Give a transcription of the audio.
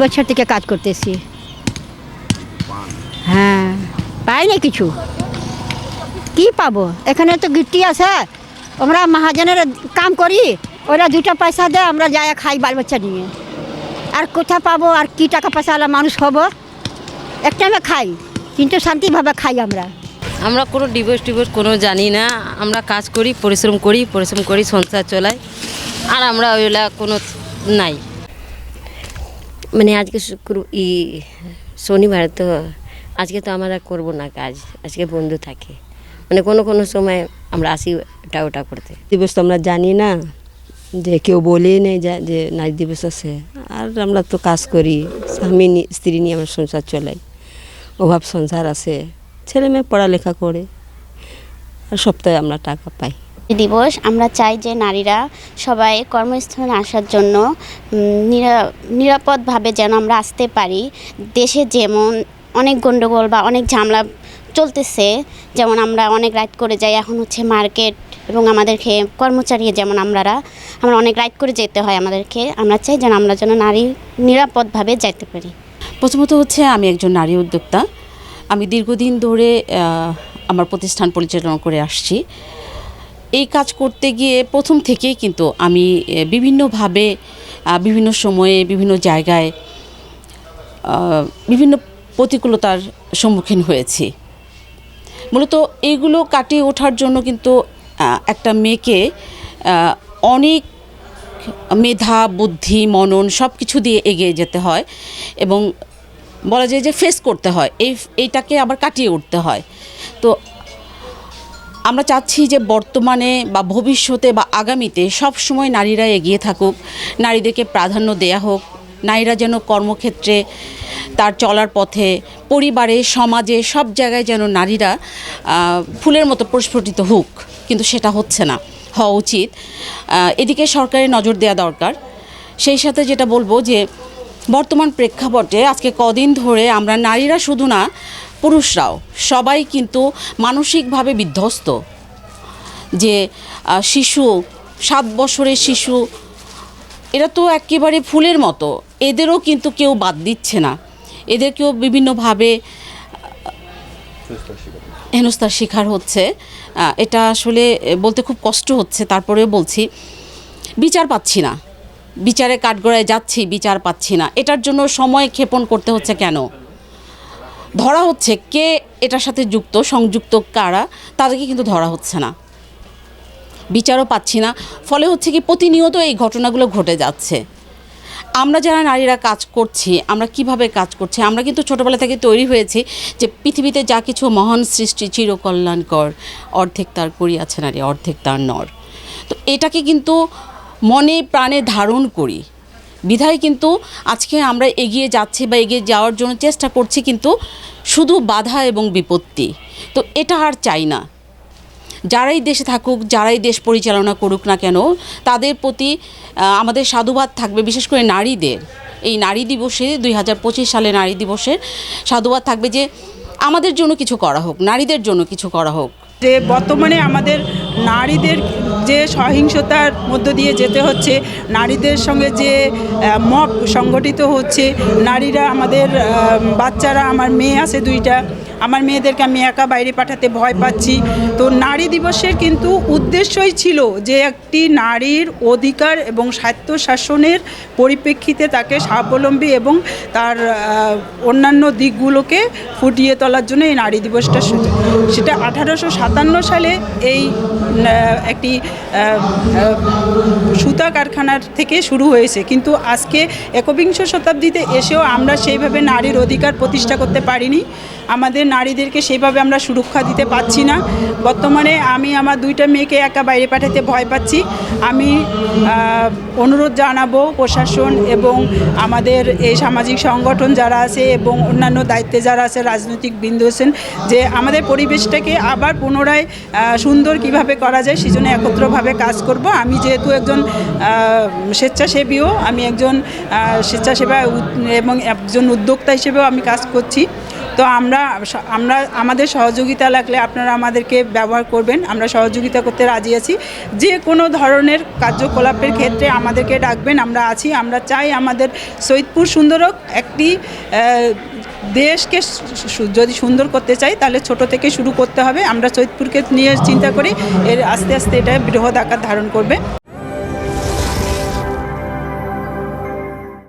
বছর থেকে কাজ করতেছি হ্যাঁ পাই না কিছু। কি পাবো? এখানে তো গিট্টি আছে। আমরা মহাজনের কাম করি ওরা দুটো পয়সা দেয় আমরা যাই খাই বাল বাচ্চা নিয়ে। আর কোথা পাবো আর কি টাকা পয়সাওয়ালা মানুষ হব? একটা আমি খাই কিন্তু শান্তিভাবে খাই আমরা। আমরা কোনো ডিভোর্স টিভোর্স কোনো জানি না। আমরা কাজ করি পরিশ্রম করি পরিশ্রম করি সংসার চলাই। আর আমরা ওইগুলা কোনো নাই। মানে আজকে শুক্র ই শনিবার তো আজকে তো আমরা করব না কাজ আজকে বন্ধু থাকে। মানে কোনো কোনো সময় আমরা আসি ওটা ওটা করতে। দিবস তো আমরা জানি না যে কেউ বলেই নেই যা যে নারী দিবস আছে। আর আমরা তো কাজ করি স্বামী নি- স্ত্রী নিয়ে আমরা সংসার চলাই অভাব সংসার আছে ছেলে মেয়ে পড়ালেখা করে আর সপ্তাহে আমরা টাকা পাই। দিবস আমরা চাই যে নারীরা সবাই কর্মস্থলে আসার জন্য নিরা- নিরাপদভাবে যেন আমরা আসতে পারি। দেশে যেমন অনেক গণ্ডগোল বা অনেক ঝামেলা চলতেছে। যেমন আমরা অনেক রাইড করে যাই, এখন হচ্ছে মার্কেট এবং আমাদেরকে কর্মচারী যেমন আমরারা, আমরা অনেক রাইড করে যেতে হয় আমাদেরকে। আমরা চাই যেন আমরা যেন নারী নিরাপদভাবে যাইতে পারি। প্রথমত হচ্ছে আমি একজন নারী উদ্যোক্তা। আমি দীর্ঘদিন ধরে আমার প্রতিষ্ঠান পরিচালনা করে আসছি। এই কাজ করতে গিয়ে প্রথম থেকেই কিন্তু আমি বিভিন্নভাবে বিভিন্ন সময়ে, বিভিন্ন জায়গায় বিভিন্ন প্রতিকূলতার সম্মুখীন হয়েছি। মূলত এইগুলো কাটিয়ে ওঠার জন্য কিন্তু একটা মেয়েকে অনেক মেধা, বুদ্ধি, মনন সব কিছু দিয়ে এগিয়ে যেতে হয় এবং বলা যায় যে ফেস করতে হয়। এই, এইটাকে আবার কাটিয়ে উঠতে হয়। তো আমরা চাচ্ছি যে বর্তমানে বা ভবিষ্যতে বা আগামীতে সব সময় নারীরা এগিয়ে থাকুক, নারীদেরকে প্রাধান্য দেয়া হোক, নারীরা যেন কর্মক্ষেত্রে তার চলার পথে, পরিবারে, সমাজে, সব জায়গায় যেন নারীরা ফুলের মতো প্রস্ফুটিত হোক। কিন্তু সেটা হচ্ছে না, হওয়া উচিত। এদিকে সরকারের নজর দেওয়া দরকার। সেই সাথে যেটা বলব যে, বর্তমান প্রেক্ষাপটে আজকে কদিন ধরে আমরা নারীরা শুধু না, পুরুষরাও, সবাই কিন্তু মানসিকভাবে বিধ্বস্ত। যে শিশু, সাত বছরের শিশু, এরা তো একেবারে ফুলের মতো, এদেরও কিন্তু কেউ বাদ দিচ্ছে না। এদেরকেও বিভিন্নভাবে হেনস্থার শিকার হচ্ছে। এটা আসলে বলতে খুব কষ্ট হচ্ছে তারপরেও বলছি বিচার পাচ্ছি না। বিচারে কাঠগড়ায় যাচ্ছি বিচার পাচ্ছি না। এটার জন্য সময় ক্ষেপণ করতে হচ্ছে কেন? ধরা হচ্ছে কে এটার সাথে যুক্ত সংযুক্ত কারা তাদেরকে কিন্তু ধরা হচ্ছে না। বিচারও পাচ্ছি না। ফলে হচ্ছে কি প্রতিনিয়ত এই ঘটনাগুলো ঘটে যাচ্ছে। আমরা যারা নারীরা কাজ করছি, আমরা কীভাবে কাজ করছি? আমরা কিন্তু ছোটোবেলা থেকে তৈরি হয়েছি যে পৃথিবীতে যা কিছু মহান সৃষ্টি চিরকল্যাণকর, অর্ধেক তার করিয়াছে নারী, অর্ধেক তার নর। তো এটাকে কিন্তু মনে প্রাণে ধারণ করি। বিধায় কিন্তু আজকে আমরা এগিয়ে যাচ্ছি বা এগিয়ে যাওয়ার জন্য চেষ্টা করছি কিন্তু শুধু বাধা এবং বিপত্তি। তো এটা আর চাই না। যারাই দেশে থাকুক, যারাই দেশ পরিচালনা করুক না কেন, তাদের প্রতি আমাদের সাধুবাদ থাকবে, বিশেষ করে নারীদের। এই নারী দিবসে, দুই হাজার পঁচিশ সালে নারী দিবসের সাধুবাদ থাকবে যে, আমাদের জন্য কিছু করা হোক, নারীদের জন্য কিছু করা হোক। যে বর্তমানে আমাদের নারীদের যে সহিংসতার মধ্য দিয়ে যেতে হচ্ছে, নারীদের সঙ্গে যে মব সংগঠিত হচ্ছে, নারীরা আমাদের বাচ্চারা, আমার মেয়ে আছে দুইটা আমার মেয়েদেরকে আমি একা বাইরে পাঠাতে ভয় পাচ্ছি। তো নারী দিবসের কিন্তু উদ্দেশ্যই ছিল যে একটি নারীর অধিকার এবং স্বায়ত্তশাসনের পরিপ্রেক্ষিতে তাকে স্বাবলম্বী এবং তার অন্যান্য দিকগুলোকে ফুটিয়ে তোলার জন্য এই নারী দিবসটা সেটা আঠারোশো সাতান্ন সালে এই একটি সুতা কারখানার থেকে শুরু হয়েছে। কিন্তু আজকে একবিংশ শতাব্দীতে এসেও আমরা সেইভাবে নারীর অধিকার প্রতিষ্ঠা করতে পারিনি। আমাদের নারীদেরকে সেইভাবে আমরা সুরক্ষা দিতে পারছি না। বর্তমানে আমি আমার দুইটা মেয়েকে একা বাইরে পাঠাতে ভয় পাচ্ছি। আমি অনুরোধ জানাব প্রশাসন এবং আমাদের এই সামাজিক সংগঠন যারা আছে এবং অন্যান্য দায়িত্বে যারা আছে, রাজনৈতিক বিন্দু আছেন, যে আমাদের পরিবেশটাকে আবার পুনরায় সুন্দর কীভাবে করা যায়, সেজন্য একত্রভাবে কাজ করব। আমি যেহেতু একজন স্বেচ্ছাসেবীও, আমি একজন স্বেচ্ছাসেবা এবং একজন উদ্যোক্তা হিসেবেও আমি কাজ করছি। তো আমরা আমরা, আমাদের সহযোগিতা লাগলে আপনারা আমাদেরকে ব্যবহার করবেন। আমরা সহযোগিতা করতে রাজি আছি। যে কোনো ধরনের কার্যকলাপের ক্ষেত্রে আমাদেরকে ডাকবেন, আমরা আছি। আমরা চাই আমাদের সৈয়দপুর সুন্দরক একটি দেশকে যদি সুন্দর করতে চাই, তাহলে ছোট থেকে শুরু করতে হবে। আমরা সৈয়দপুরকে নিয়ে চিন্তা করি। এর আস্তে আস্তে এটা বৃহৎ আকার ধারণ করবে।